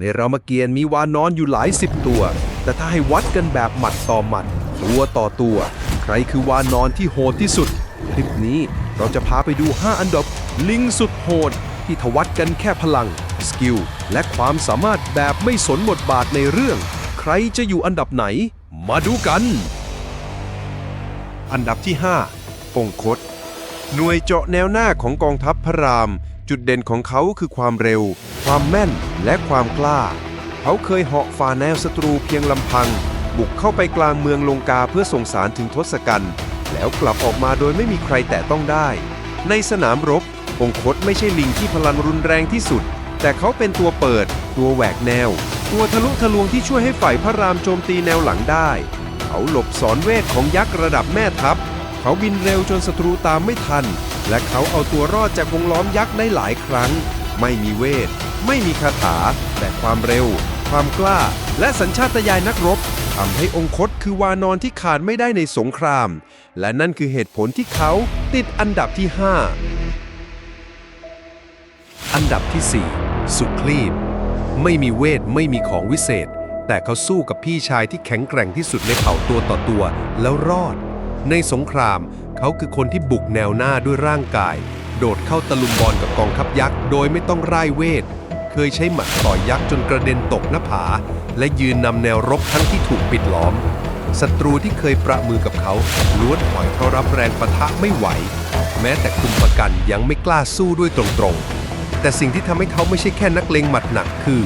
ในรามเกียรติ์มีวานอนอยู่หลายสิบตัว แต่ถ้าให้วัดกันแบบหมัดต่อหมัด ตัวต่อตัว ใครคือวานอนที่โหดที่สุด คลิปนี้เราจะพาไปดู 5 อันดับ ลิงสุดโหด ที่ทวัดกันแค่พลัง สกิล และความสามารถแบบไม่สนบทบาทในเรื่อง ใครจะอยู่อันดับไหน มาดูกัน อันดับที่5องคตหน่วยเจาะแนวหน้าของกองทัพพระราม จุดเด่นของเขาคือความเร็ว ความแม่น และความกล้า เขาเคยเหาะฝ่าแนวศัตรูเพียงลำพัง บุกเข้าไปกลางเมืองลงกาเพื่อส่งสารถึงทศกัณฐ์ แล้วกลับออกมาโดยไม่มีใครแตะต้องได้ ในสนามรบ องคตไม่ใช่ลิงที่พลังรุนแรงที่สุด แต่เขาเป็นตัวเปิด ตัวแหวกแนว ตัวทะลุทะลวงที่ช่วยให้ฝ่ายพระรามโจมตีแนวหลังได้ เขาหลบสอนเวทของยักษ์ระดับแม่ทัพ เขาบินเร็วจนศัตรูตามไม่ทัน และเขาเอาตัวรอดจากวงล้อมยักษ์ได้หลายครั้ง ไม่มีเวท ไม่มีคาถา แต่ความเร็ว ความกล้า และสัญชาตญาณนักรบทำให้องคตคือวานอนที่ขาดไม่ได้ในสงคราม และนั่นคือเหตุผลที่เขาติดอันดับที่ 5 อันดับที่ 4 สุคลีบ ไม่มีเวทไม่มีของวิเศษ แต่เขาสู้กับพี่ชายที่แข็งแกร่งที่สุดในเผ่าตัวต่อตัวแล้วรอด ในสงคราม เขาคือคนที่บุกแนวหน้าด้วยร่างกาย โดดเข้าตะลุมบอลกับกองทัพยักษ์โดยไม่ต้องร่ายเวท เคยใช้หมัดต่อยยักษ์จนกระเด็นตกหน้าผา และยืนนำแนวรบทั้งที่ถูกปิดล้อมศัตรูที่เคยประมือกับเขาล้วนถอยเพราะรับแรงปะทะไม่ไหว แม้แต่คุมประกันยังไม่กล้าสู้ด้วยตรงๆ แต่สิ่งที่ทำให้เขาไม่ใช่แค่นักเลงหมัดหนักคือ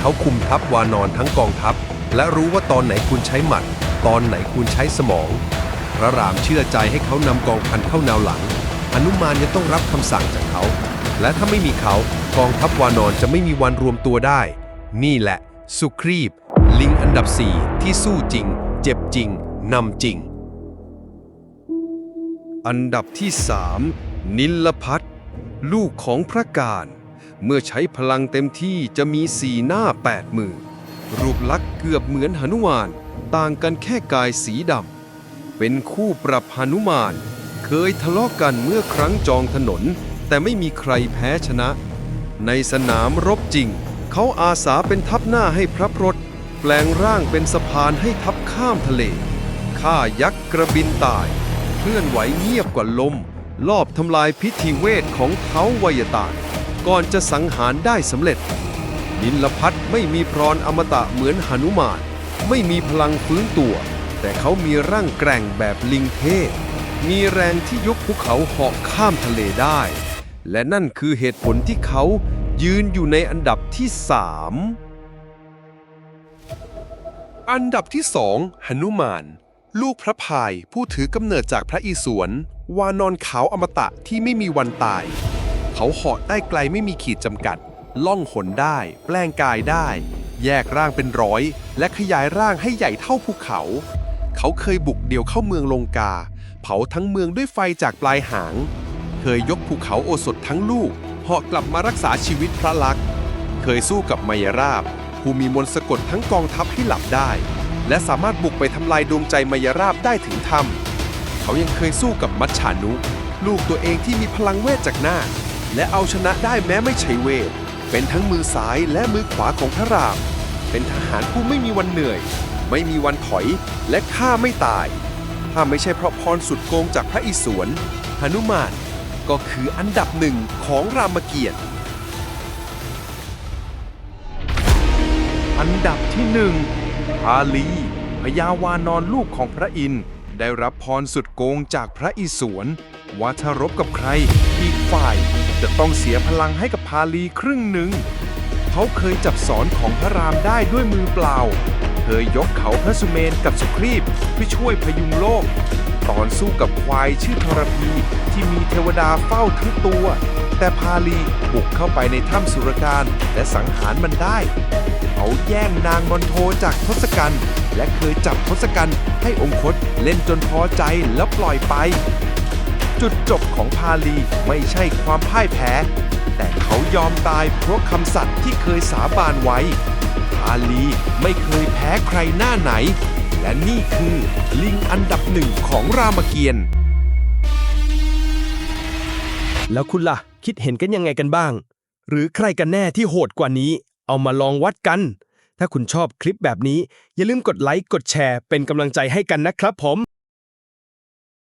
เขาคุมทัพวานอนทั้งกองทัพ และรู้ว่าตอนไหนคุณใช้หมัด ตอนไหนคุณใช้สมอง พระรามเชื่อใจให้เขานำกองพันเข้าแนวหลังอนุมานยังต้องรับคำสั่งจากเขา และถ้าไม่มีเขากองทัพวานอนจะไม่มีวันรวมตัวได้ นี่แหละ สุครีบ ลิงอันดับ4ที่สู้จริง เจ็บจริงนำจริง อันดับที่3นิลพัทลูกของพระการ เมื่อใช้พลังเต็มที่จะมีสีหน้าแปดมือ รูปลักษณ์เกือบเหมือนหนุมาน ต่างกันแค่กายสีดำ เป็นคู่ปรับหนุมาน เคยทะเลาะกันเมื่อครั้งจองถนน แต่ไม่มีใครแพ้ชนะ ในสนามรบจริง เขาอาสาเป็นทัพหน้าให้พระพรตแปลงร่างเป็นสะพานให้ทัพข้ามทะเลฆ่ายักษ์กระบินตาย เคลื่อนไหวเงียบกว่าลม ลอบทำลายพิธีเวทของเท้าวยตาก่อนจะสังหารได้สำเร็จนิลพัทไม่มีพรอมตะเหมือนหนุมาน ไม่มีพลังฟื้นตัว แต่เขามีร่างแกร่งแบบลิงเทพ มีแรงที่ยกภูเขาเหาะข้ามทะเลได้ และนั่นคือเหตุผลที่เขายืนอยู่ในอันดับที่สามอันดับที่สองหนุมาน ลูกพระพายผู้ถือกำเนิดจากพระอิศวร วานอนขาวอมตะที่ไม่มีวันตาย เขาเหาะได้ไกลไม่มีขีดจำกัด ล่องหนได้ แปลงกายได้ แยกร่างเป็นร้อย และขยายร่างให้ใหญ่เท่าภูเขา เขาเคยบุกเดี่ยวเข้าเมืองลงกา เผาทั้งเมืองด้วยไฟจากปลายหาง เคยยกภูเขาโอสถทั้งลูกเหาะกลับมารักษาชีวิตพระลักษณ์เคยสู้กับมายราบ ผู้มีมนต์สะกดทั้งกองทัพให้หลับได้ และสามารถบุกไปทำลายดวงใจมายราบได้ถึงถ้ำเขายังเคยสู้กับมัจฉานุ ลูกตัวเองที่มีพลังเวทจากหน้า และเอาชนะได้แม้ไม่ใช่เวท เป็นทั้งมือซ้ายและมือขวาของพระราม เป็นทหารผู้ไม่มีวันเหนื่อย ไม่มีวันถอยและฆ่าไม่ตาย ถ้าไม่ใช่เพราะพรสุดโกงจากพระอิศวรหนุมานก็คืออันดับหนึ่งของรามเกียรติ อันดับที่หนึ่งพาลีพญาวานอนลูกของพระอินทร์ได้รับพรสุดโกงจากพระอิศวรว่าถ้ารบกับใครอีกฝ่ายจะต้องเสียพลังให้กับพาลีครึ่งหนึ่ง เขาเคยจับสอนของพระรามได้ด้วยมือเปล่า ยยกเขาพระสุเมนกับสุครีบเพื่อช่วยพยุงโลก ตอนสู้กับควายชื่อทรพีที่มีเทวดาเฝ้าทั้งตัว แต่พาลีบุกเข้าไปในถ้ำสุรการและสังหารมันได้ เขาแย่งนางมอนโทจากทศกัณฐ์และเคยจับทศกัณฐ์ให้องคตเล่นจนพอใจแล้วปล่อยไป จุดจบของพาลีไม่ใช่ความพ่ายแพ้ แต่เขายอมตายเพราะคำสัตย์ที่เคยสาบานไว้าลีไม่เคยแพ้ใครหน้าไหน และนี่คือลิงอันดับหนึ่งของรามเกียรติ์แล้วคุณล่ะ คิดเห็นกันยังไงกันบ้าง หรือใครกันแน่ที่โหดกว่านี้ เอามาลองวัดกัน ถ้าคุณชอบคลิปแบบนี้ อย่าลืมกดไลค์กดแชร์เป็นกำลังใจให้กันนะครับผม